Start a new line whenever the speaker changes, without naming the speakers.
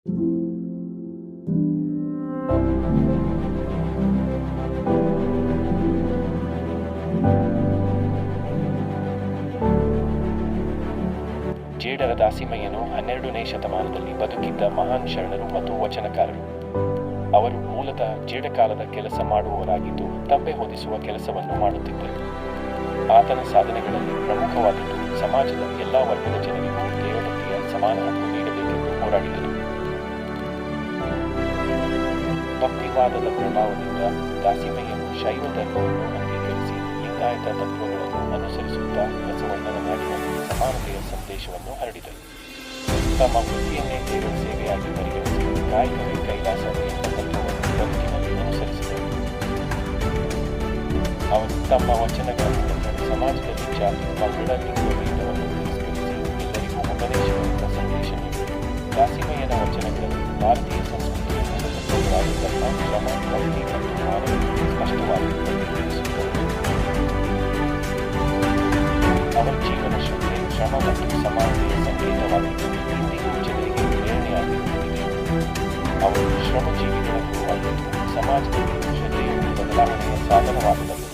ಜೇಡರ ದಾಸಿಮಯ್ಯನು ಹನ್ನೆರಡನೇ ಶತಮಾನದಲ್ಲಿ ಬದುಕಿದ್ದ ಮಹಾನ್ ಶರಣರು ಮತ್ತು ವಚನಕಾರರು. ಅವರು ಮೂಲತಃ ಜೇಡಕಾಲದ ಕೆಲಸ ಮಾಡುವವರಾಗಿದ್ದು, ತಂಬೆ ಹೊದಿಸುವ ಕೆಲಸವನ್ನು ಮಾಡುತ್ತಿದ್ದರು. ಆತನ ಸಾಧನೆಗಳಲ್ಲಿ ಪ್ರಮುಖವಾದದ್ದು ಸಮಾಜದ ಎಲ್ಲ ವರ್ಗದ ಜನರಿಗೂ ದೇವರಿಗೆ ಸಮಾನ ಹಕ್ಕು ನೀಡಬೇಕೆಂದು ಹೋರಾಡಿದರು. ಭಕ್ತಿವಾದದ ಪ್ರಭಾವದಿಂದ ದಾಸಿಮಯ್ಯನು ಶೈವ ಧರ್ಮವನ್ನು ಅಂಗೀಕರಿಸಿ ಲಿಂಗಾಯತ ತತ್ವಗಳನ್ನು ಅನುಸರಿಸುತ್ತಾ ಬಸವಣ್ಣನ ನಾಡಿನಲ್ಲಿ ಸಮಾನತೆಯ ಸಂದೇಶವನ್ನು ಹರಡಿದರು. ತಮ್ಮ ವೃತ್ತಿಯನ್ನೇ ದೇವರ ಸೇವೆಯಾಗಿ ಪರಿಗಣಿಸಿ ಕಾಯಕವೇ ಕೈಲಾಸ ತತ್ವವನ್ನು ಬದುಕಿನಲ್ಲಿ ಅನುಸರಿಸಿದರು. ಅವರು ತಮ್ಮ ವಚನಗಳ ಸಮಾಜದ ಸಮಾಜದಲ್ಲಿ ಜಾತಿ ಪಂಗಡ ಲಿಂಗಭೇದವನ್ನು ತಿರಸ್ಕರಿಸಿ ಎಲ್ಲರಿಗೂ ಉಪದೇಶವಾದ ಸಂದೇಶ ನೀಡಿದರು. ದಾಸಿಮಯ್ಯನ ವಚನಗಳನ್ನು ಭಾರತೀಯ ಅವರ ಜೀವನ ಶ್ರದ್ಧೆ ಶ್ರಮ ಮತ್ತು ಸಮಾನತೆಯ ಸಂಕೇತವಾಗಿದ್ದು ಇಂದಿಗೂ ಜನರಿಗೆ ಪ್ರೇರಣೆಯಾಗಿರುತ್ತದೆ ಅವರು ಶ್ರಮಜೀವಿಗಳ ಗುರುವಾಗಿದ್ದು ಸಮಾಜದಲ್ಲಿ ಶ್ರದ್ಧೆಯು ಬದಲಾವಣೆಯ ಸಾಧನವಾಗಬಲ್ಲದು